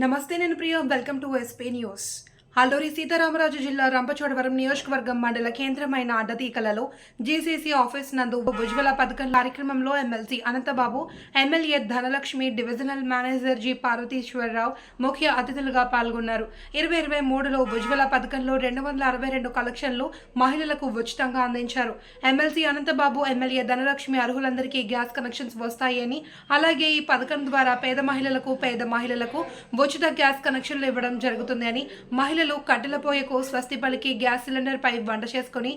నమస్తే నేను Priya welcome to SP news Alluri Sitaramaraju జిల్లా రంపచోడవరం నియోజకవర్గం మండల కేంద్రమైన అడ్డతీకలలో జీసీసీ ఆఫీస్ నందు ఉజ్వల పథకం కార్యక్రమంలో MLC Ananthababu MLA Dhanalakshmi divisional manager G Parvatheeswararao ముఖ్య అతిథులుగా పాల్గొన్నారు. ఇరవై ఇరవై మూడులో ఉజ్వల పథకంలో రెండు వందల అరవై రెండు కలెక్షన్లు మహిళలకు ఉచితంగా అందించారు. ఎమ్మెల్సీ అనంతబాబు ఎమ్మెల్యే ధనలక్ష్మి అర్హులందరికీ గ్యాస్ కనెక్షన్స్ వస్తాయని అలాగే ఈ పథకం ద్వారా పేద మహిళలకు పేద మహిళలకు ఉచిత గ్యాస్ కనెక్షన్లు ఇవ్వడం జరుగుతుందని మహిళ మహిళలు కట్టెల పొయ్యకు స్వస్తి పలికి గ్యాస్ సిలిండర్ పై వంట చేసుకుని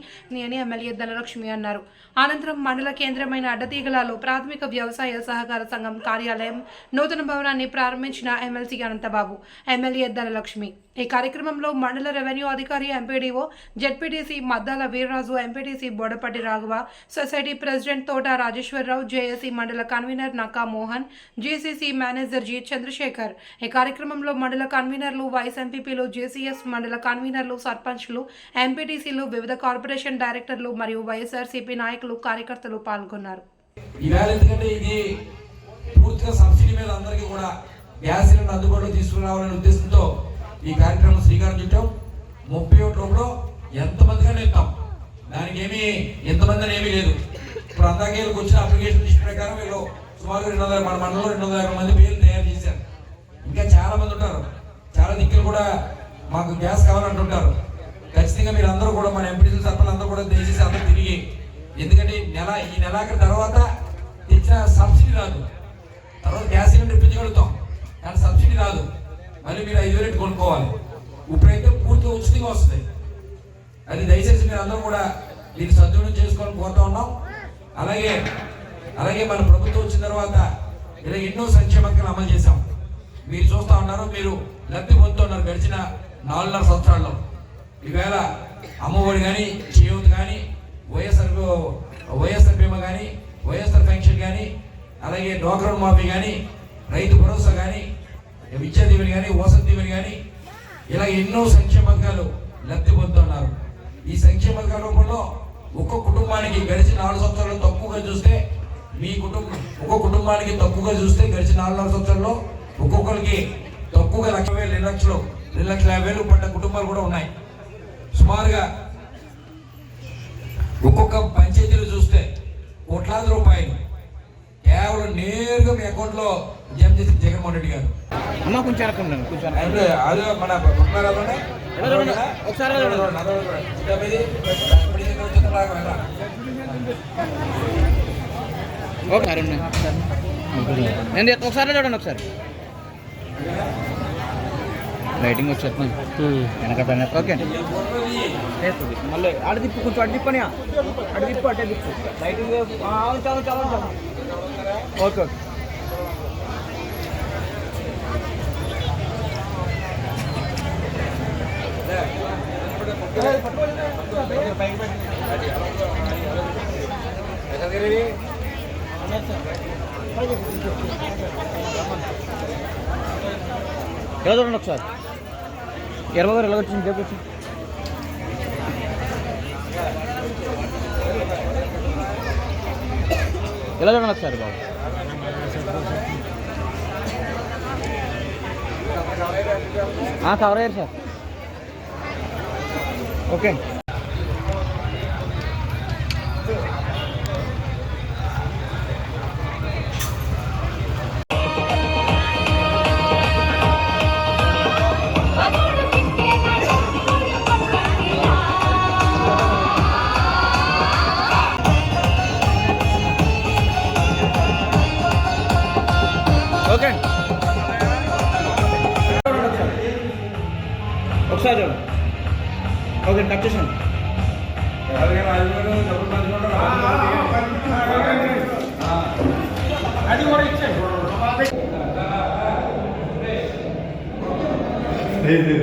అని ఎమ్మెల్యే ధనలక్ష్మి అన్నారు. అనంతరం మండల కేంద్రమైన అడ్డతీగలలో ప్రాథమిక వ్యవసాయ సహకార సంఘం కార్యాలయం నూతన భవనాన్ని ప్రారంభించిన ఎమ్మెల్సీ అనంతబాబు ఎమ్మెల్యే ధనలక్ష్మి. ఈ కార్యక్రమంలో మండల రెవెన్యూ అధికారి MPDO ZPTC Maddala Veerraju MPTC Bodapatti Raghava society president Thota Rajeswararao JAC మండల convener Nakka Mohan JCC manager G Chandrashekar. ఈ కార్యక్రమంలో మండల కన్వీనర్లు వైస్ ఎంపీపీలు జేసీఎస్ మండల కన్వీనర్లు సర్పంచ్లు ఎంపీటీసీలు వివిధ కార్పొరేషన్ డైరెక్టర్లు మరియు వైఎస్ఆర్సీపీ నాయకులు కార్యకర్తలు పాల్గొన్నారు. ఇది పూర్తిగా సబ్సిడీ మీద అందరికీ కూడా గ్యాస్ సిలిండర్ అందుబాటులో తీసుకురావాలనే ఉద్దేశంతో ఈ కార్యక్రమం శ్రీకారం చుట్టాం. ముప్పై ఒకటి లోపల ఎంతమందికైనా ఇస్తాం దానికి ఏమీ ఎంతమంది అని ఏమీ లేదు. ఇప్పుడు అందాక వచ్చిన అప్లికేషన్ లిస్ట్ ప్రకారం వీళ్ళు సుమారు రెండు వందల మన మండలంలో రెండు వందల యాభై మంది పేర్లు తయారు చేశారు. ఇంకా చాలా మంది ఉంటారు. చాలా దిక్కులు కూడా మాకు గ్యాస్ కావాలంటుంటారు. ఖచ్చితంగా మీరు అందరూ కూడా మన ఎంపీటీసీ సర్పంచ్ అందరూ కూడా దయచేసి అందరూ తిరిగి ఎందుకంటే ఈ నెల ఈ నెలాఖరి తర్వాత ఇచ్చిన సబ్సిడీ రాదు. తర్వాత గ్యాస్ సిలిండర్ ఇప్పించగలుగుతాం కానీ సబ్సిడీ రాదు. మళ్ళీ మీరు ఐదు రేట్ కొనుక్కోవాలి. ఇప్పుడైతే పూర్తిగా ఉచితంగా వస్తుంది. అది దయచేసి మీరు అందరూ కూడా దీన్ని సద్వినియోగం చేసుకోవాలని కోరుతా ఉన్నాం. అలాగే అలాగే మన ప్రభుత్వం వచ్చిన తర్వాత ఇలా ఎన్నో సంక్షేమ అమలు చేశాం. మీరు చూస్తా ఉన్నారు మీరు లబ్ధి పొందుతున్నారు గడిచిన నాలుగున్నర సంవత్సరాల్లో. ఈవేళ అమ్మఒడి కానీ చేయూత్ కానీ వైఎస్ఆర్ వైఎస్ఆర్ బీమా కానీ వైఎస్ఆర్ పెన్షన్ కానీ అలాగే డోక్రన్ మాఫీ కానీ రైతు భరోసా కానీ విద్యా దీవెని కానీ వసతి దీవెని కానీ ఇలా ఎన్నో సంక్షేమ పథకాలు లబ్ధి పొందుతున్నారు ఈ సంక్షేమ పథకాల రూపంలో ఒక్కొక్క కుటుంబానికి గడిచిన నాలుగు సంవత్సరాలు తక్కువగా చూస్తే మీ కుటుంబం ఒక్కొక్క కుటుంబానికి తక్కువగా చూస్తే గడిచిన నాలుగున్నర సంవత్సరాల్లో ఒక్కొక్కరికి తక్కువగా లక్ష వేలు రెండు లక్షలు రెండు లక్షల యాభై వేలు పడ్డ కుటుంబాలు కూడా ఉన్నాయి. సుమారుగా ఒక్కొక్క పంచాయతీలు చూస్తే కోట్లాది రూపాయలు. కేవలం నేరుగా మీ అకౌంట్లో జమ చేసి జగన్మోహన్ రెడ్డి గారు. అంటే అదే మన? ఒకసారి. ఒకసారి చూడండి ఒకసారి. లైటింగ్ వచ్చేస్తుంది. వెనక ఓకే. మళ్ళీ ఆడ తిప్పు కొంచెం అటు తిప్పని అటు తిప్పు అటే తిప్పు. లైటింగ్ చాలు చాలు చాలు. Okay okay. ఎలా చూడండి ఒకసారి? ఇరవై గారు ఎలా వచ్చింది? చెప్పు ఎలా చూడండి ఒకసారి బాబు? కవర్ అయ్యారు సార్. ఓకే. అది కూడా ఇచ్చాను లేదు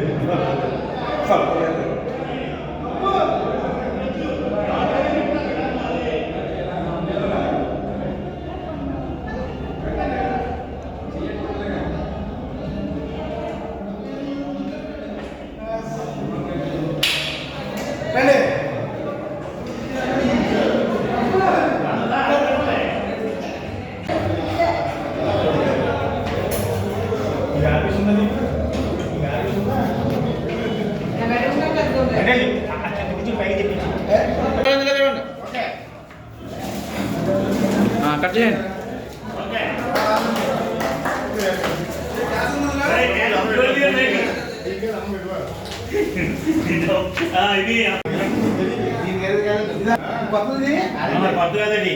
కదండి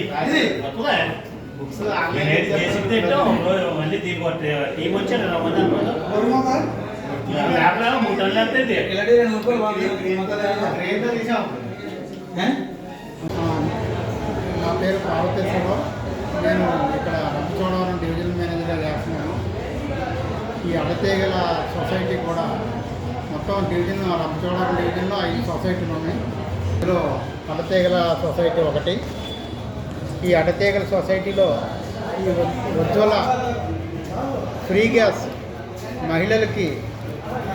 పట్టుదా మళ్ళీ దీనికి ఒక టీం వచ్చాడు రమ్మని ల్యాబ్లో మూడు టన్నులు వస్తుంది నా పేరు పార్వతేశ్వరరావు నేను ఇక్కడ రంపచోడవరం డివిజన్ మేనేజర్గా చేస్తున్నాను. ఈ అడతీగల సొసైటీ కూడా మొత్తం డివిజన్ రంపచోడవరం డివిజన్లో ఐదు సొసైటీలు ఉన్నాయి. ఇందులో అడతీగల సొసైటీ ఒకటి. ఈ అడతీగల సొసైటీలో ఈ ఉజ్వల ఫ్రీ గ్యాస్ మహిళలకి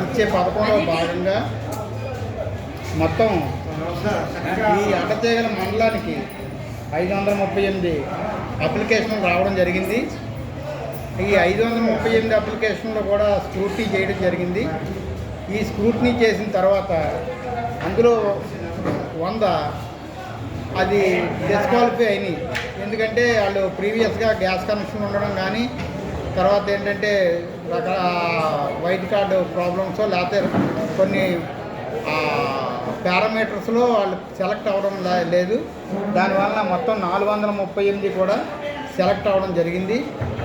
ఇచ్చే పథకంలో భాగంగా మొత్తం ఈ అడతీగల మండలానికి ఐదు వందల ముప్పై ఎనిమిది అప్లికేషన్ రావడం జరిగింది. ఈ ఐదు వందల ముప్పై ఎనిమిది అప్లికేషన్లో కూడా స్క్రూటీ చేయడం జరిగింది. ఈ స్క్రూటినీ చేసిన తర్వాత అందులో వంద అది డిస్క్వాలిఫై అయినాయి. ఎందుకంటే వాళ్ళు ప్రీవియస్గా గ్యాస్ కనెక్షన్ ఉండడం కానీ తర్వాత ఏంటంటే రకాల వైట్ కార్డు ప్రాబ్లమ్స్ లేకపోతే కొన్ని పారామీటర్స్లో వాళ్ళు సెలెక్ట్ అవ్వడం లేదు. దానివల్ల మొత్తం నాలుగు వందల ముప్పై ఎనిమిది కూడా సెలెక్ట్ అవ్వడం జరిగింది.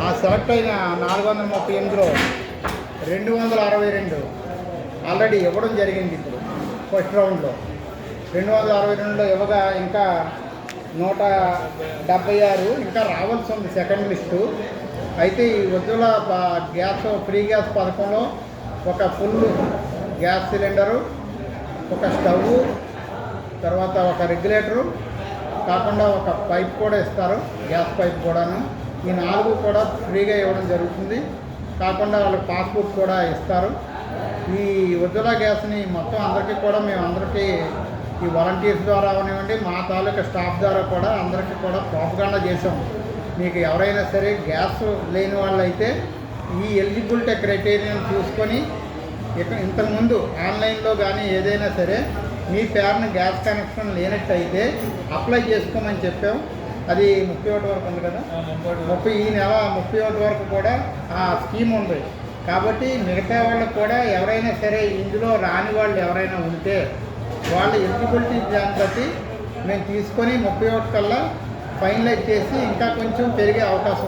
ఆ సెలెక్ట్ అయిన నాలుగు వందల ముప్పై ఎనిమిదిలో రెండు వందల అరవై రెండు ఆల్రెడీ ఇవ్వడం జరిగింది ఇప్పుడు ఫస్ట్ రౌండ్లో. రెండు వందల అరవై రెండులో ఇవ్వగా ఇంకా నూట డెబ్బై ఆరు ఇంకా రావాల్సి ఉంది సెకండ్ లిస్టు. అయితే ఈ ఉజ్వల గ్యాస్ ఫ్రీ గ్యాస్ పథకంలో ఒక ఫుల్ గ్యాస్ సిలిండరు ఒక స్టవ్ తర్వాత ఒక రెగ్యులేటరు కాకుండా ఒక పైప్ కూడా ఇస్తారు గ్యాస్ పైప్ కూడాను. ఈ నాలుగు కూడా ఫ్రీగా ఇవ్వడం జరుగుతుంది. కాకుండా వాళ్ళకి పాస్బుక్ కూడా ఇస్తారు. ఈ ఉజ్వల గ్యాస్ని మొత్తం అందరికీ కూడా మేము అందరికీ ఈ వాలంటీర్స్ ద్వారా అవనివ్వండి మా తాలూకా స్టాఫ్ ద్వారా కూడా అందరికీ కూడా ప్రాపగాండా చేసాం మీకు ఎవరైనా సరే గ్యాస్ లేని వాళ్ళైతే ఈ ఎలిజిబిలిటీ క్రైటీరియాని చూసుకొని ఇక ఇంతకుముందు ఆన్లైన్లో కానీ ఏదైనా సరే మీ పేరున గ్యాస్ కనెక్షన్ లేనట్టయితే అప్లై చేసుకోమని చెప్పాం. అది ముప్పై ఒకటి వరకు ఉంది కదా? ముప్పై ఈ నెల ముప్పై ఒకటి వరకు కూడా ఆ స్కీమ్ ఉంది. కాబట్టి మిగతా వాళ్ళకు కూడా ఎవరైనా సరే ఇందులో రాని వాళ్ళు ఎవరైనా ఉంటే వాళ్ళ ఎలిజిబిలిటీ దాన్ని బట్టి మేము తీసుకొని ముప్పై ఒకటి కల్లా ఫైనలైజ్ చేసి ఇంకా కొంచెం పెరిగే అవకాశం